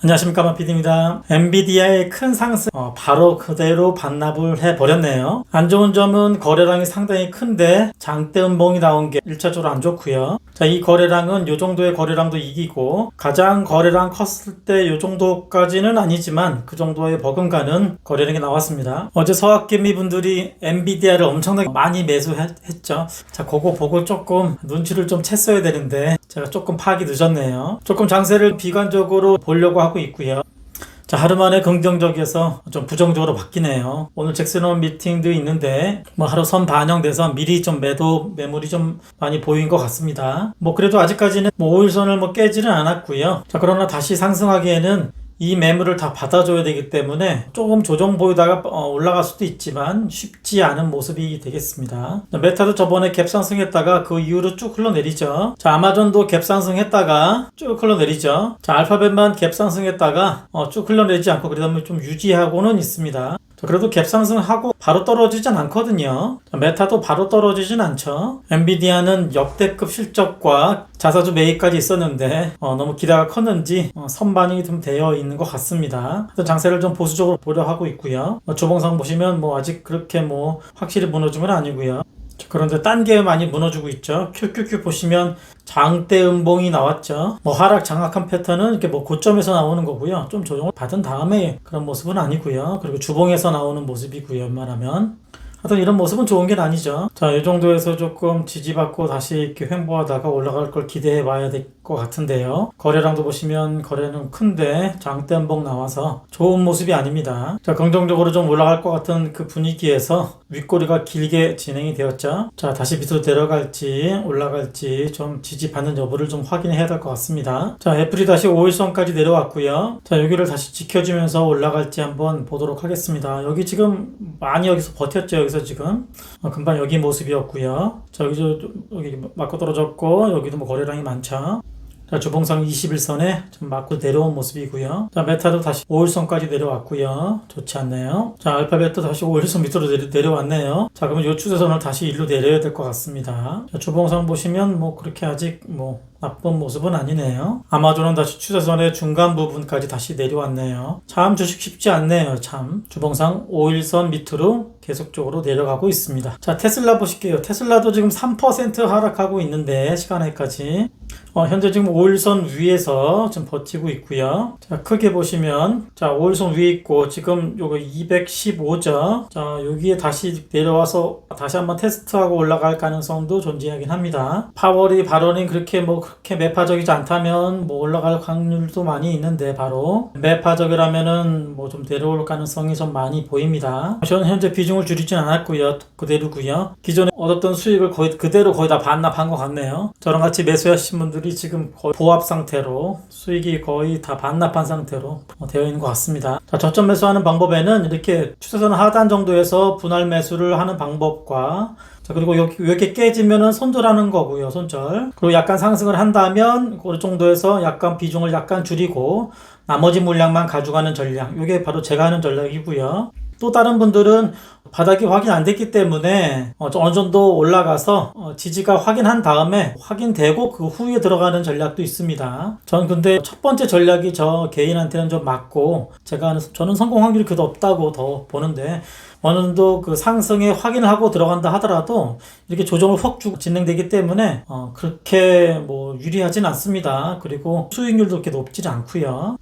안녕하십니까 마피디입니다. 엔비디아의 큰 상승 어, 바로 그대로 반납을 해버렸네요. 안 좋은 점은 거래량이 상당히 큰데 장대 음봉이 나온 게 1차적으로 안 좋고요. 자, 이 거래량은 요 정도의 거래량도 이기고 가장 거래량 컸을 때요 정도까지는 아니지만 그 정도의 버금가는 거래량이 나왔습니다. 어제 서학개미 분들이 엔비디아를 엄청나게 많이 매수했죠. 자, 그거 보고 조금 눈치를 좀 챘어야 되는데 제가 조금 파악이 늦었네요. 조금 장세를 비관적으로 보려고 하고 있고요. 자, 하루 만에 긍정적에서 좀 부정적으로 바뀌네요. 오늘 잭슨원 미팅도 있는데, 뭐 하루 선 반영돼서 미리 좀 매도 매물이 좀 많이 보인 것 같습니다. 뭐 그래도 아직까지는 뭐 5일선을 뭐 깨지는 않았고요. 자, 그러나 다시 상승하기에는 이 매물을 다 받아줘야 되기 때문에 조금 조정 보이다가 어, 올라갈 수도 있지만 쉽지 않은 모습이 되겠습니다. 자, 메타도 저번에 갭 상승했다가 그 이후로 쭉 흘러내리죠. 자, 아마존도 갭 상승했다가 쭉 흘러내리죠. 자, 알파벳만 갭 상승했다가 어, 쭉 흘러내리지 않고 그러다 보면 좀 유지하고는 있습니다. 자, 그래도 갭 상승하고 바로 떨어지진 않거든요. 자, 메타도 바로 떨어지진 않죠. 엔비디아는 역대급 실적과 자사주 매입까지 있었는데 어, 너무 기대가 컸는지 어, 선반영이 좀 되어 있는 것 같습니다. 장세를 좀 보수적으로 보려 하고 있고요. 어, 조봉상 보시면 뭐 아직 그렇게 뭐 확실히 무너진 건 아니고요. 자, 그런데 딴 게 많이 무너지고 있죠. QQQ 보시면 장대 음봉이 나왔죠. 뭐 하락 장악한 패턴은 이렇게 뭐 고점에서 나오는 거고요. 좀 조정을 받은 다음에 그런 모습은 아니고요. 그리고 주봉에서 나오는 모습이고요. 웬만하면. 하여튼 이런 모습은 좋은 게 아니죠. 자, 이 정도에서 조금 지지받고 다시 이렇게 횡보하다가 올라갈 걸 기대해 봐야 될 것 같은데요. 거래량도 보시면 거래는 큰데 장대 음봉 나와서 좋은 모습이 아닙니다. 자, 긍정적으로 좀 올라갈 것 같은 그 분위기에서 윗꼬리가 길게 진행이 되었죠. 자, 다시 밑으로 내려갈지 올라갈지 좀 지지받는 여부를 좀 확인해야 될 것 같습니다. 자, 애플이 다시 5일선까지 내려왔고요. 자, 여기를 다시 지켜주면서 올라갈지 한번 보도록 하겠습니다. 여기 지금 많이 여기서 버텼죠. 여기서 지금 어, 금방 여기 모습이었고요. 자, 여기서 좀- 여기 맞고 떨어졌고 여기도 뭐 거래량이 많죠. 자, 주봉상 21선에 좀 맞고 내려온 모습이고요. 자, 메타도 다시 5일선까지 내려왔고요. 좋지 않네요. 자, 알파벳도 다시 5일선 밑으로 내려, 내려왔네요. 자, 그러면 이 추세선을 다시 일로 내려야 될 것 같습니다. 자, 주봉상 보시면 뭐 그렇게 아직 뭐 나쁜 모습은 아니네요. 아마존은 다시 추세선의 중간 부분까지 다시 내려왔네요. 참 주식 쉽지 않네요. 참. 주봉상 5일선 밑으로 계속적으로 내려가고 있습니다. 자, 테슬라 보실게요. 테슬라도 지금 3% 하락하고 있는데 시간에까지 어, 현재 지금 5일선 위에서 지금 버티고 있고요. 자, 크게 보시면 자, 5일선 위에 있고 지금 요거 215죠. 자, 여기에 다시 내려와서 다시 한번 테스트하고 올라갈 가능성도 존재하긴 합니다. 파월이 발언이 그렇게 뭐 그렇게 매파적이지 않다면 뭐 올라갈 확률도 많이 있는데 바로 매파적이라면은 뭐 좀 내려올 가능성이 좀 많이 보입니다. 저는 현재 비중을 줄이진 않았고요. 그대로고요. 기존에 얻었던 수익을 거의 그대로 거의 다 반납한 것 같네요. 저랑 같이 매수하신 분들 이 지금 거의 보합 상태로 수익이 거의 다 반납한 상태로 어, 되어 있는 것 같습니다. 자, 저점 매수하는 방법에는 이렇게 추세선 하단 정도에서 분할 매수를 하는 방법과 자, 그리고 여기, 이렇게 깨지면은 손절하는 거고요, 손절. 그리고 약간 상승을 한다면, 그 정도에서 약간 비중을 약간 줄이고, 나머지 물량만 가져가는 전략. 이게 바로 제가 하는 전략이고요. 또 다른 분들은 바닥이 확인 안 됐기 때문에 어, 좀 어느 정도 올라가서 어, 지지가 확인한 다음에 확인되고 그 후에 들어가는 전략도 있습니다. 전 근데 첫 번째 전략이 저 개인한테는 좀 맞고 제가 저는 성공 확률이 그도 없다고 더 보는데 어느 정도 그 상승에 확인을 하고 들어간다 하더라도 이렇게 조정을 훅 주고 진행되기 때문에 어, 그렇게 뭐 유리하진 않습니다. 그리고 수익률도 그렇게 높지 않고요.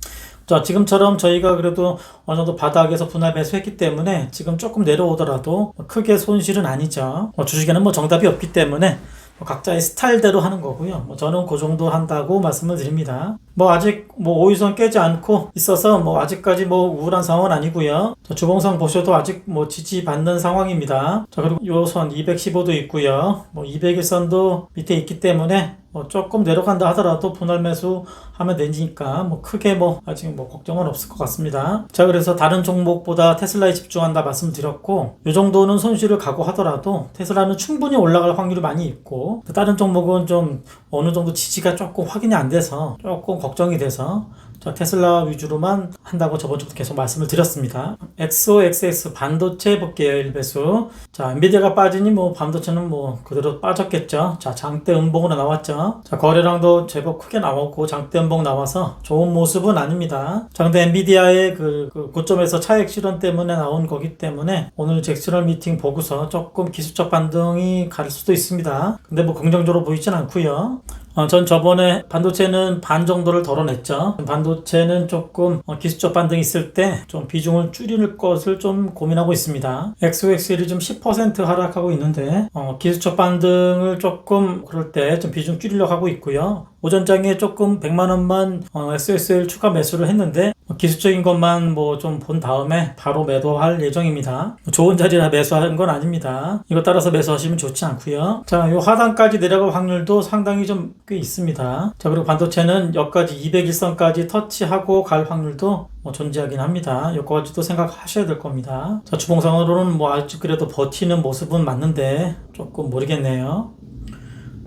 자, 지금처럼 저희가 그래도 어느 정도 바닥에서 분할 매수했기 때문에 지금 조금 내려오더라도 크게 손실은 아니죠. 뭐 주식에는 뭐 정답이 없기 때문에 뭐 각자의 스타일대로 하는 거고요. 뭐 저는 그 정도 한다고 말씀을 드립니다. 뭐 아직 뭐 5일선 깨지 않고 있어서 뭐 아직까지 뭐 우울한 상황은 아니고요. 자, 주봉상 보셔도 아직 뭐 지지받는 상황입니다. 자, 그리고 요선 215도 있고요. 뭐 201선도 밑에 있기 때문에 뭐 조금 내려간다 하더라도 분할 매수 하면 되니까 뭐 크게 뭐 아직 뭐 걱정은 없을 것 같습니다. 자 그래서 다른 종목보다 테슬라에 집중한다 말씀드렸고 이 정도는 손실을 각오하더라도 테슬라는 충분히 올라갈 확률이 많이 있고 다른 종목은 좀 어느 정도 지지가 조금 확인이 안 돼서 조금 걱정이 돼서 자, 테슬라 위주로만 한다고 저번 주부터 계속 말씀을 드렸습니다. XOXX 반도체 볼게요, 1배수. 자, 엔비디아가 빠지니 뭐 반도체는 뭐 그대로 빠졌겠죠. 자, 장대 음봉으로 나왔죠. 자, 거래량도 제법 크게 나왔고 장대 음봉 나와서 좋은 모습은 아닙니다. 장대 엔비디아의 그, 그 고점에서 차익 실현 때문에 나온 거기 때문에 오늘 잭스널 미팅 보고서 조금 기술적 반등이 갈 수도 있습니다. 근데 뭐 긍정적으로 보이진 않고요. 어, 전 저번에 반도체는 반 정도를 덜어냈죠. 반도체는 조금 어, 기술적 반등이 있을 때 좀 비중을 줄일 것을 좀 고민하고 있습니다. XOXL이 좀 10% 하락하고 있는데 어, 기술적 반등을 조금 그럴 때 좀 비중 줄이려고 하고 있고요. 오전장에 조금 100만 원만 어, XOXL 추가 매수를 했는데 어, 기술적인 것만 뭐 좀 본 다음에 바로 매도할 예정입니다. 좋은 자리라 매수하는 건 아닙니다. 이거 따라서 매수하시면 좋지 않고요. 자, 요 하단까지 내려갈 확률도 상당히 좀 꽤 있습니다. 자, 그리고 반도체는 여기까지 201선까지 터치하고 갈 확률도 뭐 존재하긴 합니다. 여기까지도 생각하셔야 될 겁니다. 자, 주봉상으로는 뭐 아직 그래도 버티는 모습은 맞는데 조금 모르겠네요.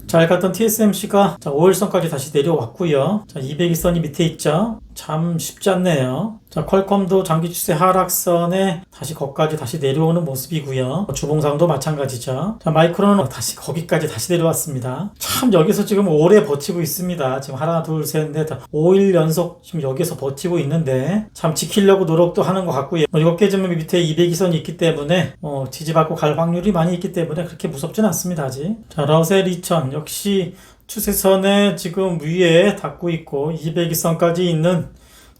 잘 갔던 TSMC가 자, 5일선까지 다시 내려왔고요. 자, 202선이 밑에 있죠. 참 쉽지 않네요. 자, 퀄컴도 장기 추세 하락선에 다시 거기까지 다시 내려오는 모습이고요. 주봉상도 마찬가지죠. 자, 마이크론은 다시 거기까지 다시 내려왔습니다. 참 여기서 지금 오래 버티고 있습니다. 지금 하나, 둘, 셋, 넷, 5일 연속 지금 여기서 버티고 있는데 참 지키려고 노력도 하는 것 같고요. 뭐 이거 깨지면 밑에 202선이 있기 때문에 어, 지지받고 갈 확률이 많이 있기 때문에 그렇게 무섭진 않습니다. 아직. 자, 러셀 2000 역시 추세선에 지금 위에 닿고 있고 202선까지 있는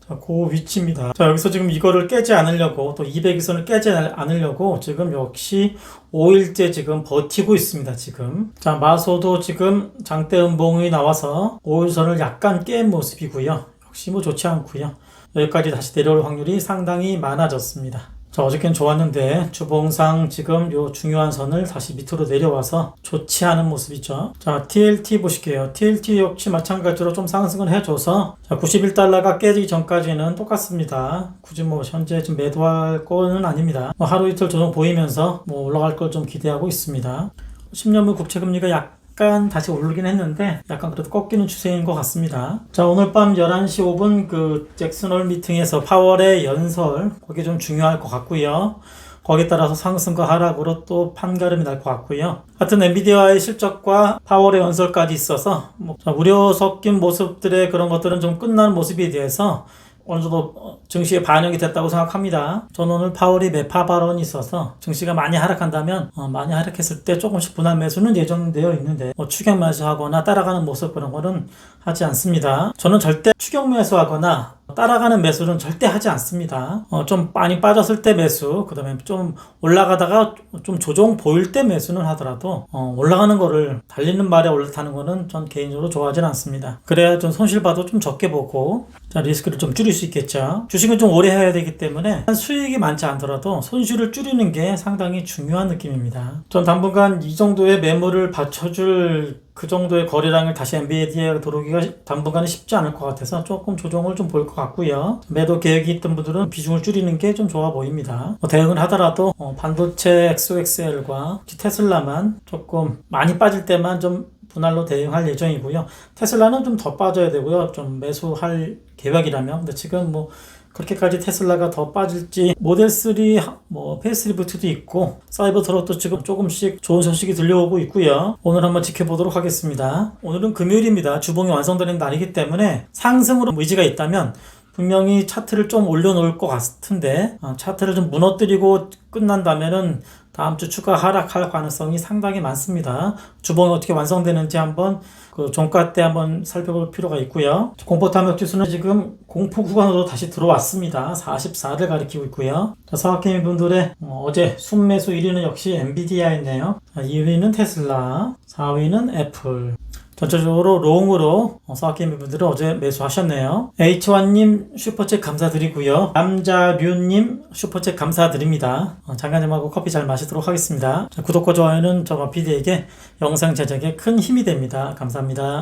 자, 그 위치입니다. 자, 여기서 지금 이거를 깨지 않으려고 또 202선을 깨지 않으려고 지금 역시 5일째 지금 버티고 있습니다. 지금. 자, 마소도 지금 장대 음봉이 나와서 5일선을 약간 깬 모습이고요. 역시 뭐 좋지 않고요. 여기까지 다시 내려올 확률이 상당히 많아졌습니다. 자, 어저께는 좋았는데 주봉상 지금 요 중요한 선을 다시 밑으로 내려와서 좋지 않은 모습이죠. 자, TLT 보실게요. TLT 역시 마찬가지로 좀 상승을 해줘서 자, 91달러가 깨지기 전까지는 똑같습니다. 굳이 뭐 현재 좀 매도할 거는 아닙니다. 뭐 하루 이틀 조정 보이면서 뭐 올라갈 걸 좀 기대하고 있습니다. 10년물 국채 금리가 약 약간 다시 오르긴 했는데 약간 그래도 꺾이는 추세인 것 같습니다. 자 오늘 밤 11시 5분 그 잭슨홀 미팅에서 파월의 연설 그게 좀 중요할 것 같고요. 거기에 따라서 상승과 하락으로 또 판가름이 날 것 같고요. 하여튼 엔비디아의 실적과 파월의 연설까지 있어서 뭐 우려 섞인 모습들의 그런 것들은 좀 끝난 모습에 대해서 어느 정도 증시에 반영이 됐다고 생각합니다. 저는 오늘 파월이 매파 발언이 있어서 증시가 많이 하락한다면 어, 많이 하락했을 때 조금씩 분할 매수는 예정되어 있는데 뭐 추격 매수하거나 따라가는 모습 그런 거는 하지 않습니다. 저는 절대 추격 매수하거나 따라가는 매수는 절대 하지 않습니다. 어, 좀 많이 빠졌을 때 매수, 그 다음에 좀 올라가다가 좀 조정 보일 때 매수는 하더라도 어, 올라가는 거를 달리는 말에 올라타는 거는 전 개인적으로 좋아하지는 않습니다. 그래야 좀 손실 봐도 좀 적게 보고 자, 리스크를 좀 줄일 수 있겠죠. 주식은 좀 오래 해야 되기 때문에 수익이 많지 않더라도 손실을 줄이는 게 상당히 중요한 느낌입니다. 전 당분간 이 정도의 매물을 받쳐줄 그 정도의 거래량을 다시 엔비디아에 들어오기가 당분간은 쉽지 않을 것 같아서 조금 조정을 좀 볼 것 같고요. 매도 계획이 있던 분들은 비중을 줄이는 게 좀 좋아 보입니다. 뭐 대응을 하더라도 어, 반도체 XOXL과 테슬라만 조금 많이 빠질 때만 좀 분할로 대응할 예정이고요. 테슬라는 좀 더 빠져야 되고요. 좀 매수할 계획이라면. 근데 지금 뭐 그렇게까지 테슬라가 더 빠질지 모델 3, 뭐 페이스리프트도 있고 사이버 트럭도 지금 조금씩 좋은 소식이 들려오고 있고요. 오늘 한번 지켜보도록 하겠습니다. 오늘은 금요일입니다. 주봉이 완성되는 날이기 때문에 상승으로 의지가 있다면 분명히 차트를 좀 올려놓을 것 같은데 어, 차트를 좀 무너뜨리고 끝난다면은 다음 주 추가 하락할 가능성이 상당히 많습니다. 주봉이 어떻게 완성되는지 한번 그 종가 때 한번 살펴볼 필요가 있고요. 공포 탐욕 지수는 지금 공포 구간으로 다시 들어왔습니다. 44를 가리키고 있고요. 사학개미 분들의 어, 제 순매수 1위는 역시 엔비디아였네요. 2위는 테슬라, 4위는 애플. 전체적으로 롱으로 사게임 분들은 어제 매수하셨네요. H1님 슈퍼챗 감사드리고요. 남자류님 슈퍼챗 감사드립니다. 어, 장관님하고 커피 잘 마시도록 하겠습니다. 구독과 좋아요는 저와 PD에게 영상 제작에 큰 힘이 됩니다. 감사합니다.